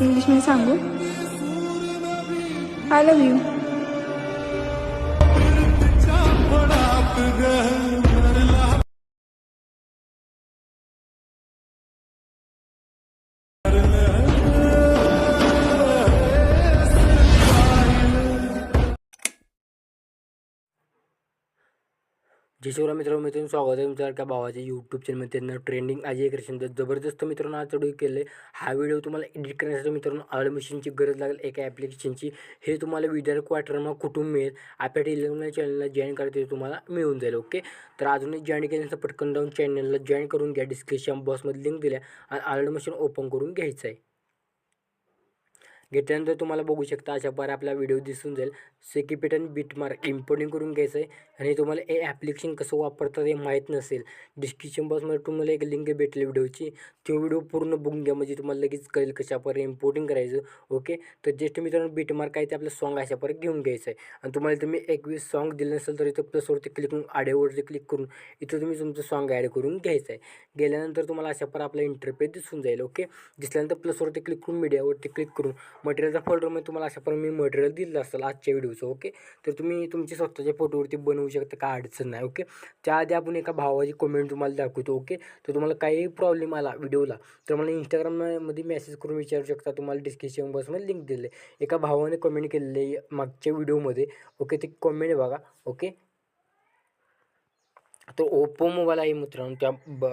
इंग्लिशमध्ये सांगू? I love you जय शिवराम मित्रांनो मित्रांनो स्वागत आहे तुमच्या एका भावाच्या यूट्यूब चॅनलमध्ये त्यांना ट्रेंडिंग आज एक रेशन जबरदस्त मित्रांनो आज चढू केले हा व्हिडिओ तुम्हाला एडिट करण्यासाठी मित्रांनो ॲडमिशनची गरज लागेल. एका ॲप्लिकेशनची हे तुम्हाला विद्यार्थी क्वार्टरमा कुठून मिळेल. आपल्या टेलिग्राम चॅनलला जॉईन करते तुम्हाला मिळून जाईल ओके तर अजूनही जॉईन केल्यानंतर पटकन जाऊन चॅनलला जॉईन करून घ्या. डिस्क्रिप्शन बॉक्समध्ये लिंक दिल्या. आणि ॲडमिशन ओपन करून घ्यायचं आहे. घेतल्यानंतर तुम्हाला बघू शकता अशा प्रकारे आपला व्हिडिओ दिसून जाईल. सेकिपेटन बिटमार्क इम्पोर्टिंग करून घ्यायचं आहे आणि तुम्हाला हे ॲप्लिकेशन कसं वापरतात हे माहीत नसेल डिस्क्रिप्शन बॉक्समध्ये तुम्हाला एक लिंक भेटेल व्हिडिओची तो व्हिडिओ पूर्ण बघून घ्या म्हणजे तुम्हाला लगेच कळेल कशा प्रकारे इम्पोर्टिंग करायचं. ओके तर ज्येष्ठ मित्रांनो बिटमार्क आहे ते आपलं सॉन्ग अशा प्रकारे घेऊन घ्यायचं आहे आणि तुम्हाला तुम्ही एकवीस सॉन्ग दिलं नसेल तर इथं प्लसवरती क्लिक करून आडेवरती क्लिक करून इथं तुम्ही तुमचं सॉन्ग ॲड करून घ्यायचं आहे गेल्यानंतर तुम्हाला अशा प्रकारे आपला इंटरपेज दिसून जाईल. ओके दिसल्यानंतर प्लसवरती क्लिक करून मीडियावरती क्लिक करून मटेरियलचा फोल्डरमध्ये तुम्हाला अशा प्रकारे मी मटेरियल दिलं असेल आजच्या व्हिडिओचं ओके तर तुम्ही तुमच्या स्वतःच्या फोटोवरती बनवू शकता काय अडचण नाही ओके त्याआधी आपण एका भावाची कमेंट तुम्हाला दाखवतो ओके तर तुम्हाला काही प्रॉब्लेम आला व्हिडिओला तर मला इंस्टाग्राममध्ये मेसेज करून विचारू शकता तुम्हाला डिस्क्रिप्शन बॉक्समध्ये लिंक दिले एका भावाने कमेंट केलेले मागच्या व्हिडिओमध्ये ओके ते कमेंट बघा ओके तर ओप्पो मोबाईल आहे मित्रांनो त्या ब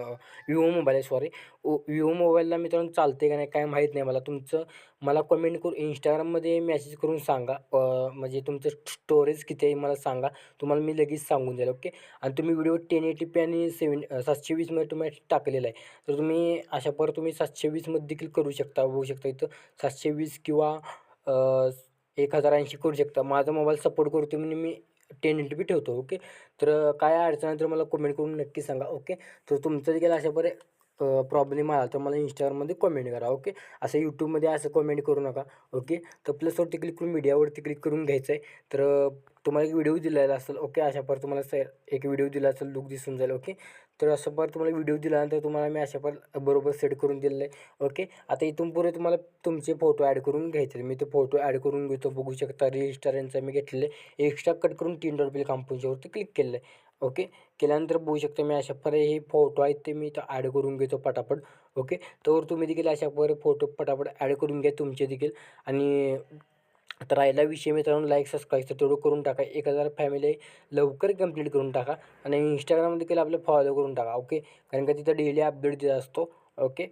विवो मोबाईल आहे सॉरी ओ विवो मोबाईलला मित्रांनो चालते का नाही काय माहीत नाही मला. तुमचं मला कमेंट करून इंस्टाग्राममध्ये मेसेज करून सांगा. म्हणजे तुमचं स्टोरेज किती आहे मला सांगा. तुम्हाला मी लगेच सांगून द्याल ओके आणि तुम्ही व्हिडिओ टेन एटी पी आणि सेवन सातशे वीसमध्ये तुम्ही टाकलेला आहे. तर तुम्ही अशा पर तुम्ही सातशे वीसमध्ये देखील करू शकता बघू शकता इथं. सातशे वीस किंवा एक हजार ऐंशी करू शकता. माझा मोबाईल सपोर्ट करतो म्हणून मी टेन एटी पी ठेवतो ओके तर काय अडचण आहे तर मला कमेंट करून नक्की सांगा ओके तर तुमचं देखील अशा बरे प्रॉब्लेम आला तर मला इंस्टाग्राममध्ये कमेंट करा ओके असं यूट्यूबमध्ये असं कमेंट करू नका ओके तर प्लसवरती क्लिक करून मीडियावरती क्लिक करून घ्यायचं आहे तर तुम्हाला एक व्हिडिओ दिलेला असेल ओके अशा पर तुम्हाला एक व्हिडिओ दिला असेल लुक दिसून जाईल ओके तर अशा पर तुम्हाला व्हिडिओ दिल्यानंतर तुम्हाला मी अशा पर बरोबर सेट करून दिलेलं आहे. ओके आता इथून पुढे तुम्हाला तुमचे फोटो ॲड करून घ्यायचे मी ते फोटो ॲड करून घेतो. बघू शकता रजिस्टर मी मी घेतलेले एक्स्ट्रा कट करून तीन डॉट बिल कंपनीच्यावरती क्लिक केलं आहे. ओके केल्यानंतर बघू शकता मी अशा प्रकारे हे फोटो आहेत ते मी इथं ॲड करून घेतो पटापट. ओके तर तुम्ही देखील अशा प्रकारे फोटो पटापट ॲड करून घ्या तुमचे देखील. आणि तर राहिला विषय मित्रांनो लाईक सबस्क्राईब तर तेवढं करून टाका. एक हजार फॅमिली लवकर कंप्लीट करून टाका. आणि इंस्टाग्राममध्ये देखील आपलं फॉलो करून टाका ओके कारण का तिथं डेली अपडेट देत असतो ओके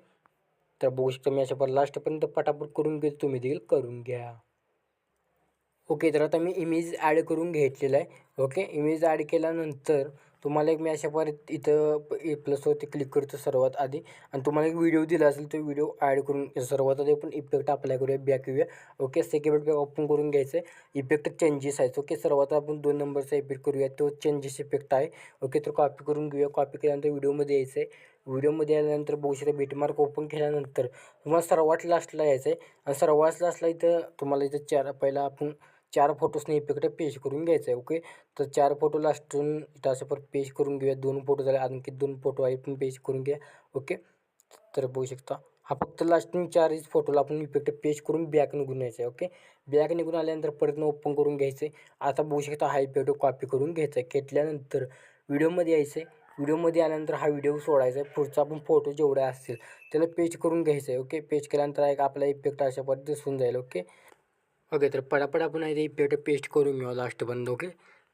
तर बघू शकता मी अशा पर लास्टपर्यंत पटापट करून घेतो तुम्ही देखील करून घ्या. ओके तर आता मी इमेज ॲड करून घेतलेला आहे ओके इमेज ॲड केल्यानंतर तुम्हाला एक मी अशा परत इथं ए प्लसवरती क्लिक करतो सर्वात आधी. आणि तुम्हाला एक व्हिडिओ दिला असेल तो व्हिडिओ ॲड करून सर्वात आधी आपण इफेक्ट अप्लाय करूया बॅक येऊया. ओके सेकंड बॅक ओपन करून घ्यायचं आहे. इफेक्ट चेंजेस आहेत. ओके सर्वात आपण दोन नंबरचा इफेक्ट करूया. तो चेंजेस इफेक्ट आहे. ओके तर कॉपी करून घेऊया. कॉपी केल्यानंतर व्हिडिओमध्ये यायचं आहे व्हिडिओमध्ये आल्यानंतर बघू बीटमार्क ओपन केल्यानंतर तुम्हाला सर्वात लास्टला यायचं आहे आणि सर्वात लास्टला इथं तुम्हाला इथं चार पहिला आपण चार फोटोजने इफेक्ट पेश करून घ्यायचं आहे ओके तर चार फोटो लास्टून इथं असं परत करून घेऊया. दोन फोटो झाले आणखी दोन फोटो आहे पण पेश करून घ्या ओके तर बघू शकता. हा फक्त लास्टून चारच फोटोला आपण इफेक्ट पेज करून बॅक निघून घ्यायचा आहे ओके बॅक निघून आल्यानंतर परत ओपन करून घ्यायचं आहे आता बघू शकता हा इफेक्ट कॉपी करून घ्यायचा आहे घेतल्यानंतर व्हिडिओमध्ये यायचं आहे व्हिडिओमध्ये आल्यानंतर हा व्हिडिओ सोडायचा आहे पुढचा आपण फोटो जेवढे असतील त्याला पेज करून घ्यायचं आहे ओके पेज केल्यानंतर एक आपला इफेक्ट अशा पद्धतीने दिसून जाईल ओके ओके तर पटापट आपण आहे ते इफेक्ट पेस्ट करून घेऊ लास्टपर्यंत ओके?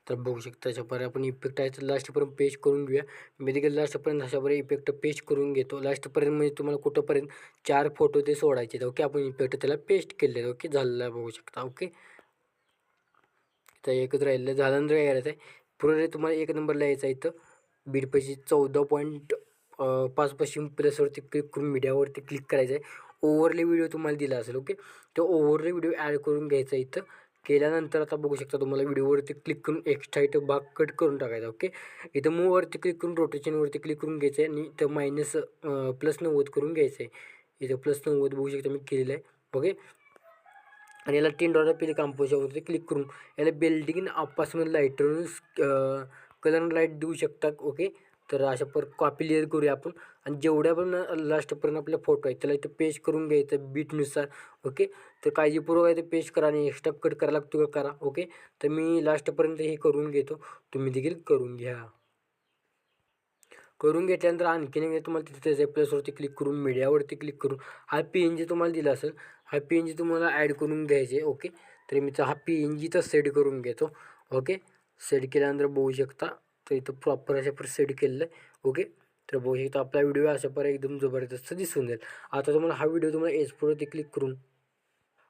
तर बघू शकता अशापर्यंत आपण इफेक्ट आहे तर लास्टपर्यंत पेस्ट करून घेऊया. मी देखील लास्टपर्यंत अशापर्यंत इफेक्ट पेस्ट करून घेतो. लास्टपर्यंत म्हणजे तुम्हाला कुठंपर्यंत चार फोटो ते सोडायचे ओके? आपण इफेक्ट त्याला पेस्ट केले ओके? झालेलं बघू शकता ओके? तर एकच राहिलं झाल्यानंतर काय करायचं आहे. पूर्ण तुम्हाला एक नंबरला यायचं आहे इथं. बीडपशी चौदा पॉईंट पाच पश्चिम प्लसवरती क्लिक करून मीडियावरती क्लिक करायचं आहे. ओव्हरले व्हिडिओ तुम्हाला दिला असेल ओके? तो ओव्हरले व्हिडिओ ॲड करून घ्यायचा इथं. केल्यानंतर आता बघू शकता तुम्हाला व्हिडिओवरती क्लिक करून एक्स्ट्रा इथं भाग कट करून टाकायचा ओके? इथं मूववरती क्लिक करून रोटेशनवरती क्लिक करून घ्यायचं आहे आणि इथं मायनस प्लस नव्वद करून घ्यायचं आहे. इथं प्लस नव्वद बघू शकता मी केलेलं आहे ओके? आणि याला तीन डॉलर पिले कांपोशावरती क्लिक करून. याला बिल्डिंग आपासमध्ये लाइट कलर लाइट देऊ शकता ओके? तर अशा पर कॉपी लेअर करूया आपण. आणि जेवढ्या पण लास्टपर्यंत आपले फोटो आहेत त्याला इथं पेस्ट करून घ्यायचं बीटनुसार ओके तर काळजीपूर्वक आहे ते पेस्ट करा आणि एक्स्ट्रा कट करा लागतो का करा ओके तर मी लास्टपर्यंत हे करून घेतो. तुम्ही देखील करून घ्या. करून घेतल्यानंतर आणखीन एकदा तुम्हाला तिथे त्याच्या प्लसवरती क्लिक करून मीडियावरती क्लिक करून हा पी एन जी तुम्हाला दिला असेल हा पी एन जी तुम्हाला ॲड करून घ्यायचे ओके तर मी हा पी एन जीचा सेट करून घेतो ओके सेट केल्यानंतर बघू शकता तर इथं प्रॉपर अशा प्रोसेड केलेलं आहे. ओके तर बघू शकता आपला व्हिडिओ अशा पर एकदम जबरदस्त दिसून जाईल. आता तुम्हाला हा व्हिडिओ तुम्हाला एक्सपोर्टवरती क्लिक करून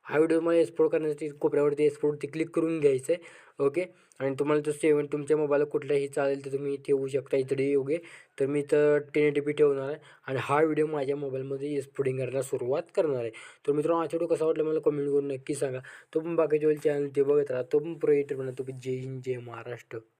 हा व्हिडिओ मला एक्सपोर्ट करण्यासाठी कोपऱ्यावरती एक्सपोर्टवरती क्लिक करून घ्यायचं आहे. ओके आणि तुम्हाला तो सेवन तुमच्या मोबाईलला कुठलाही चालेल तर तुम्ही ठेवू शकता इकडे ओके तर मी तर टेन टी पी ठेवणार आहे. आणि हा व्हिडिओ माझ्या मोबाईलमध्ये एक्सपोर्टिंग करायला सुरुवात करणार आहे. तर मित्रांनो हा व्हिडिओ कसा वाटला मला कमेंट करून नक्की सांगा. तो पण बाकीच्या चॅनल ते बघत राहा. तो पण प्रोजेक्टर तुम्ही जय हिंद जय महाराष्ट्र.